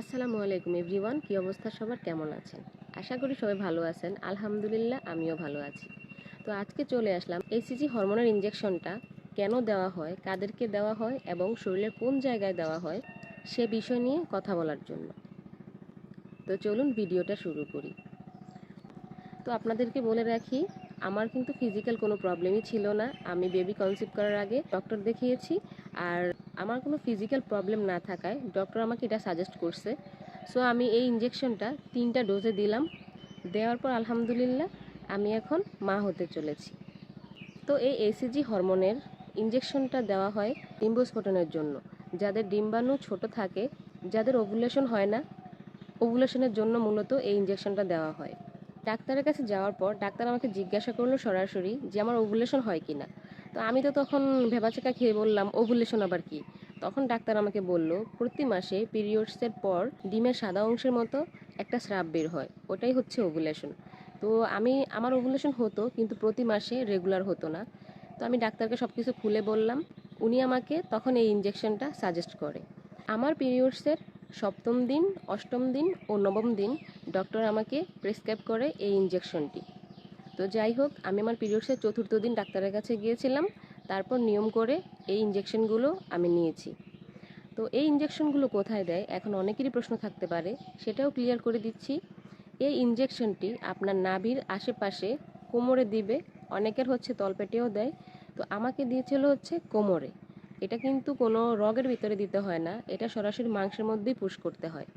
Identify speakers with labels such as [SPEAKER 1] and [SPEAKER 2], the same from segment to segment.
[SPEAKER 1] আসসালামু আলাইকুম এভরিওয়ান, কী অবস্থা সবার? কেমন আছেন? আশা করি সবাই ভালো আছেন। আলহামদুলিল্লাহ, আমিও ভালো আছি। তো আজকে চলে আসলাম এসিজি হরমোনের ইঞ্জেকশনটা কেন দেওয়া হয়, কাদেরকে দেওয়া হয় এবং শরীরের কোন জায়গায় দেওয়া হয় সে বিষয় নিয়ে কথা বলার জন্য। তো চলুন ভিডিওটা শুরু করি। তো আপনাদেরকে বলে রাখি আমার কিন্তু ফিজিক্যাল কোনো প্রবলেমই ছিল না। আমি বেবি কনসিভ করার আগে ডক্টর দেখিয়েছি আর আমার কোনো ফিজিক্যাল প্রবলেম না থাকায় ডক্টর আমাকে এটা সাজেস্ট করছে। সো আমি এই ইঞ্জেকশনটা তিনটা ডোজে দিলাম। দেওয়ার পর আলহামদুলিল্লাহ আমি এখন মা হতে চলেছি। তো এই এসিজি হরমোনের ইঞ্জেকশনটা দেওয়া হয় ডিম্বস্ফোটনের জন্য। যাদের ডিম্বাণু ছোট থাকে, যাদের ওভুলেশন হয় না ওভুলেশনের জন্য মূলত এই ইঞ্জেকশনটা দেওয়া হয়। ডাক্তারের কাছে যাওয়ার পর ডাক্তার আমাকে জিজ্ঞাসা করল সরাসরি যে আমার ওভুলেশন হয় কি না তো আমি তো তখন ভেবাচাকা খেয়ে বললাম ওভুলেশন আবার কি? তখন ডাক্তার আমাকে বলল, প্রতি মাসে পিরিয়ডসের পর ডিমের সাদা অংশের মতো একটা স্রাব বের হয়। ওটাই হচ্ছে ওভুলেশন তো আমি, আমার ওভুলেশন হতো, কিন্তু প্রতি মাসে রেগুলার হতো না। তো আমি ডাক্তারকে সব কিছু খুলে বললাম, উনি আমাকে তখন এই ইঞ্জেকশনটা সাজেস্ট করে। আমার পিরিয়ডসের সপ্তম দিন, অষ্টম দিন ও নবম দিন ডক্টর আমাকে প্রেসক্রাইব করে এই ইঞ্জেকশনটি তো যাই হোক, আমি আমার পিরিয়ডসের চতুর্থ দিন ডাক্তারের কাছে গিয়েছিলাম, তারপর নিয়ম করে এই ইঞ্জেকশনগুলো আমি নিয়েছি। তো এই ইঞ্জেকশনগুলো কোথায় দেয়? এখন অনেকেরই প্রশ্ন থাকতে পারে, সেটাও ক্লিয়ার করে দিচ্ছি। এই ইঞ্জেকশনটি আপনার নাভির আশেপাশে কোমরে দিবে, অনেকের হচ্ছে তলপেটেও দেয়। তো আমাকে দিয়েছিল হচ্ছে কোমরে। এটা কিন্তু কোনো রগের ভিতরে দিতে হয় না, এটা সরাসরি মাংসের মধ্যেই পুশ করতে হয়।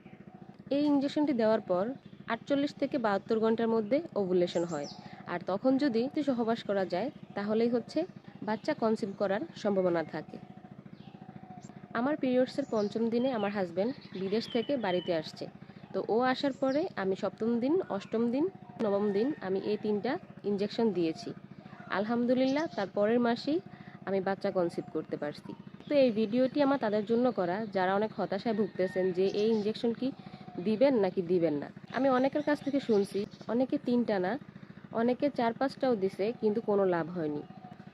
[SPEAKER 1] এই ইঞ্জেকশনটি দেওয়ার পর আটচল্লিশ থেকে বাহাত্তর ঘণ্টার মধ্যে ওভুলেশন হয়। আর তখন যদি সহবাস করা যায়, তাহলেই হচ্ছে বাচ্চা কনসিভ করার সম্ভাবনা থাকে। আমার পিরিয়ডসের পঞ্চম দিনে আমার হাজব্যান্ড বিদেশ থেকে বাড়িতে আসছে। তো ও আসার পরে আমি সপ্তম দিন, অষ্টম দিন, নবম দিন আমি এই তিনটা ইঞ্জেকশন দিয়েছি। আলহামদুলিল্লাহ তার পরের মাসেই আমি বাচ্চা কনসিভ করতে পারছি। তো এই ভিডিওটি আমার তাদের জন্য করা, যারা অনেক হতাশায় ভুগতেছেন যে এই ইঞ্জেকশন কি দিবেন নাকি দিবেন না। আমি অনেকের কাছ থেকে শুনছি, অনেকে তিনটা না, অনেকে চার পাঁচটাও দিছে, কিন্তু কোনো লাভ হয়নি।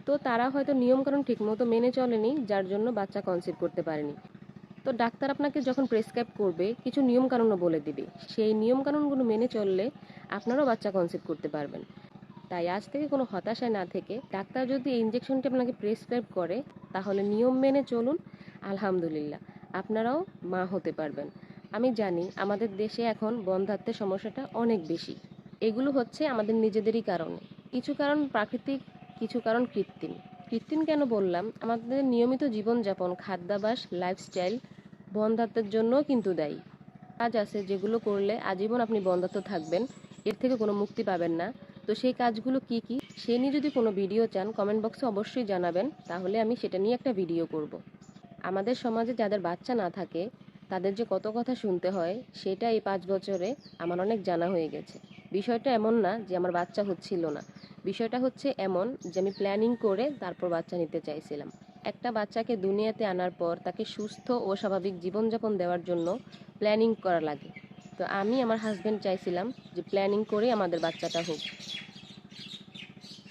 [SPEAKER 1] তো তারা হয়তো নিয়মকানুন ঠিকমতো মেনে চলেনি, যার জন্য বাচ্চা কনসিভ করতে পারেনি। তো ডাক্তার আপনাকে যখন প্রেসক্রাইব করবে, কিছু নিয়মকানুনও বলে দিবে। সেই নিয়মকানুনগুলো মেনে চললে আপনারাও বাচ্চা কনসিভ করতে পারবেন। তাই আজ থেকে কোনো হতাশায় না থেকে ডাক্তার যদি ইঞ্জেকশনটি আপনাকে প্রেসক্রাইব করে, তাহলে নিয়ম মেনে চলুন। আলহামদুলিল্লাহ, আপনারাও মা হতে পারবেন। আমি জানি আমাদের দেশে এখন বন্ধাত্মের সমস্যাটা অনেক বেশি। এগুলো হচ্ছে আমাদের নিজেদেরই কারণে। কিছু কারণ প্রাকৃতিক, কিছু কারণ কৃত্রিম। কৃত্রিম কেন বললাম? আমাদের নিয়মিত জীবনযাপন, খাদ্যাভ্যাস লাইফস্টাইল বন্ধাত্বের জন্যও কিন্তু দায়ী। কাজ আছে যেগুলো করলে আজীবন আপনি বন্ধাত্ম থাকবেন, এর থেকে কোনো মুক্তি পাবেন না। তো সেই কাজগুলো কি কি? সে নিয়ে যদি কোনো ভিডিও চান কমেন্ট বক্সে অবশ্যই জানাবেন। তাহলে আমি সেটা নিয়ে একটা ভিডিও করব। আমাদের সমাজে যাদের বাচ্চা না থাকে, তাদের যে কত কথা শুনতে হয়, সেটা এই পাঁচ বছরে আমার অনেক জানা হয়ে গেছে। বিষয়টা এমন না যে আমার বাচ্চা হচ্ছিল না। বিষয়টা হচ্ছে এমন যে আমি প্ল্যানিং করে তারপর বাচ্চা নিতে চাইছিলাম। একটা বাচ্চাকে দুনিয়াতে আনার পর তাকে সুস্থ ও স্বাভাবিক জীবনযাপন দেওয়ার জন্য প্ল্যানিং করা লাগে। তো আমি আমার হাজব্যান্ড চাইছিলাম যে প্ল্যানিং করে আমাদের বাচ্চাটা হোক।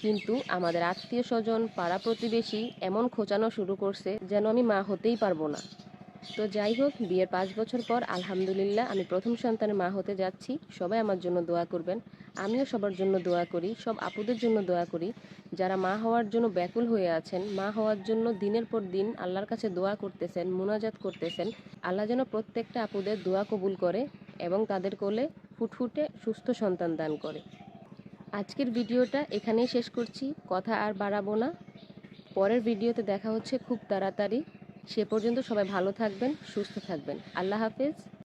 [SPEAKER 1] কিন্তু আমাদের আত্মীয় স্বজন, পাড়া প্রতিবেশী এমন খোঁচানো শুরু করছে যেন আমি মা হতেই পারব না। তো যাই হোক, বিয়ের পাঁচ বছর পর আলহামদুলিল্লাহ আমি প্রথম সন্তানের মা হতে যাচ্ছি। সবাই আমার জন্য দোয়া করবেন। আমিও সবার জন্য দোয়া করি, সব আপুদের জন্য দোয়া করি। যারা মা হওয়ার জন্য ব্যাকুল হয়ে আছেন, মা হওয়ার জন্য দিনের পর দিন আল্লাহর কাছে দোয়া করতেছেন, মুনাজাত করতেছেন, আল্লাহ যেন প্রত্যেকটা আপুদের দোয়া কবুল করে। এবং তাদের কোলে ফুটফুটে সুস্থ সন্তান দান করে। আজকের ভিডিওটা এখানেই শেষ করছি। কথা আর বাড়াবো না। পরের ভিডিওতে দেখা হচ্ছে খুব তাড়াতাড়ি। সে পর্যন্ত সবাই ভালো থাকবেন, সুস্থ থাকবেন। আল্লাহ হাফেজ।